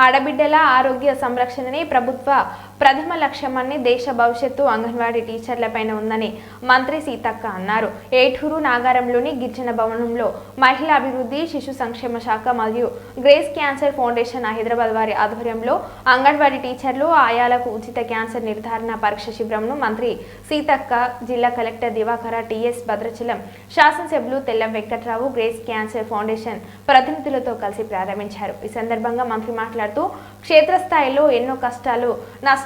ఆడబిడ్డల ఆరోగ్య సంరక్షణనే ప్రభుత్వ ప్రథమ లక్ష్యమని దేశ భవిష్యత్తు అంగన్వాడీ టీచర్లపైన ఉందని మంత్రి సీతక్క అన్నారు. ఏటూరు నాగారంలోని గిరిజన భవనంలో మహిళా అభివృద్ధి శిశు సంక్షేమ శాఖ మరియు గ్రేస్ క్యాన్సర్ ఫౌండేషన్ హైదరాబాద్ వారి ఆధ్వర్యంలో అంగన్వాడీ టీచర్లు ఆయాలకు ఉచిత క్యాన్సర్ నిర్ధారణ పరీక్ష శిబిరంను మంత్రి సీతక్క జిల్లా కలెక్టర్ దివాకర టిఎస్ భద్రాచలం శాసనసభ్యులు Tellam Venkatrao Grace Cancer Foundation ప్రతినిధులతో కలిసి ప్రారంభించారు. ఈ సందర్భంగా మంత్రి మాట్లాడుతూ క్షేత్రస్థాయిలో ఎన్నో కష్టాలు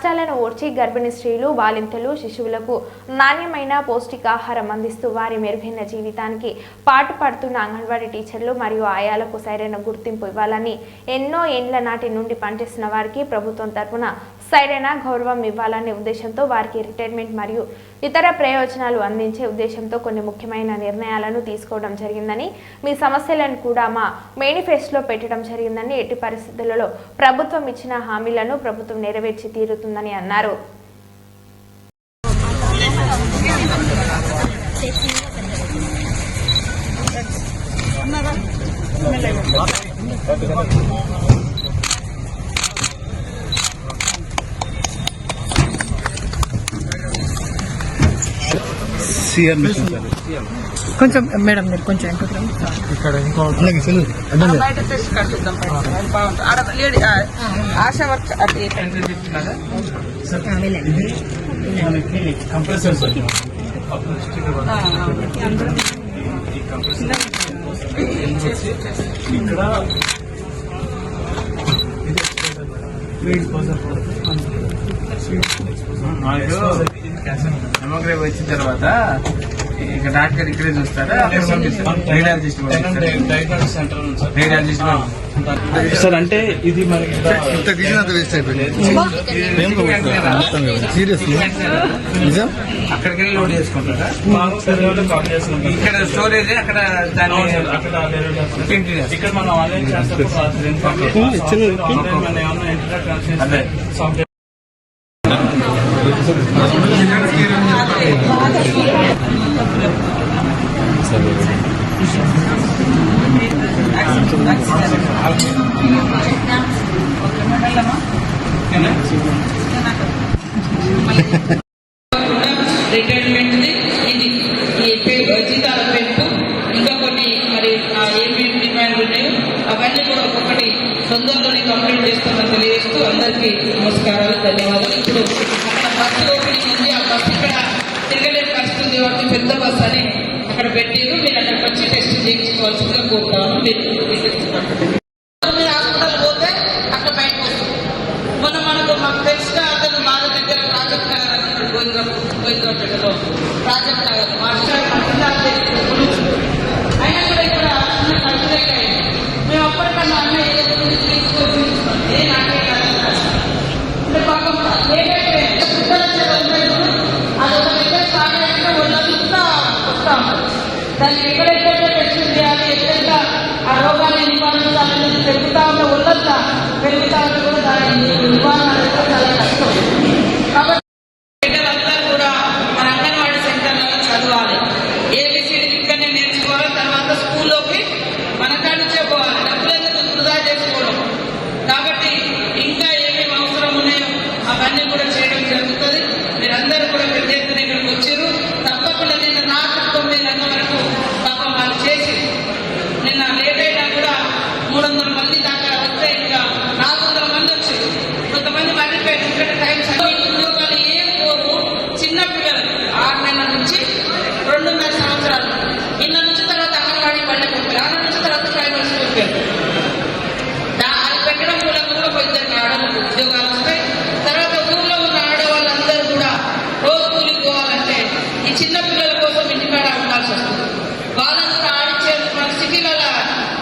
కష్టాలను ఓడ్చి గర్భిణీ స్త్రీలు బాలింతలు శిశువులకు నాణ్యమైన పౌష్టికాహారం అందిస్తూ వారి మెరుగైన జీవితానికి పాటుపడుతున్న అంగన్వాడీ టీచర్లు మరియు ఆయాలకు సరైన గుర్తింపు ఇవ్వాలని ఎన్నో ఏండ్ల నాటి నుండి పనిచేస్తున్న వారికి ప్రభుత్వం తరపున సరైన గౌరవం ఇవ్వాలనే ఉద్దేశంతో వారికి రిటైర్మెంట్ మరియు ఇతర ప్రయోజనాలు అందించే ఉద్దేశంతో కొన్ని ముఖ్యమైన నిర్ణయాలను తీసుకోవడం జరిగిందని మీ సమస్యలను కూడా మా మేనిఫెస్టోలో పెట్టడం జరిగిందని ఎట్టి పరిస్థితులలో ప్రభుత్వం ఇచ్చిన హామీలను ప్రభుత్వం నెరవేర్చి తీరుతుందని అన్నారు. అన్నారా సార్ కొంచెం మేడం మీరు కొంచెం. ఇక్కడ బయట తెచ్చి కట్టుద్దాం బాగుంటుంది ఆశా వర్క్ అది కంప్రెసర్ వచ్చిన తర్వాత ఇక డాక్టర్ ఇక్కడే చూస్తారా? సార్ సార్ అంటే ఇది మనకి ఇంత వేస్ట్ అయిపోయింది. సీరియస్ నిజం? అక్కడికి వెళ్ళి లోడ్ చేసుకుంటారా? ఇక్కడ స్టోరేజ్ అక్కడ. ఇక్కడ మనం ఆన్లైన్ ట్రాన్స్ఫర్ రిటైర్మెంట్ ఇది. జీతాల పెంపు. ఇంకా కొన్ని మరి ఆ ఏమేమి డిమాండ్ ఉన్నాయో. అవన్నీ కూడా ఒక్కొక్కటి తొందరలోనే కంప్లీట్ చేస్తామని తెలియజేస్తూ అందరికీ నమస్కారాలు ధన్యవాదాలు. ఇప్పుడు బస్సు ఓపెనింగ్ ఉంది ఆ బస్సు ఇక్కడ తిరగలేని పరిస్థితి ఉంది. కాబట్టి పెద్ద బస్సు అని. వాళ్ళని కూడా ఆడిచ్చే మన సిటీలలో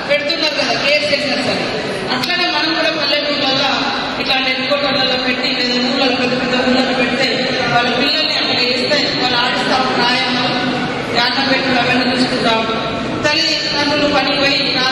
పెడుతున్నారు కదా కేర్ సెంటర్స్ అని అట్లనే మనం కూడా పల్లెటూళ్ళలో ఇట్లాంటి ఎన్నికోటలలో పెట్టి లేదా ఊళ్ళలో పెద్ద పెద్ద ఊళ్ళలో పెడితే వాళ్ళ పిల్లల్ని అక్కడ వేస్తే వాళ్ళు ఆడిస్తాం ప్రాయంలో అన్నం పెట్టి అవన్నీ చూసుకుంటాం తల్లిదండ్రులు పని పోయి నా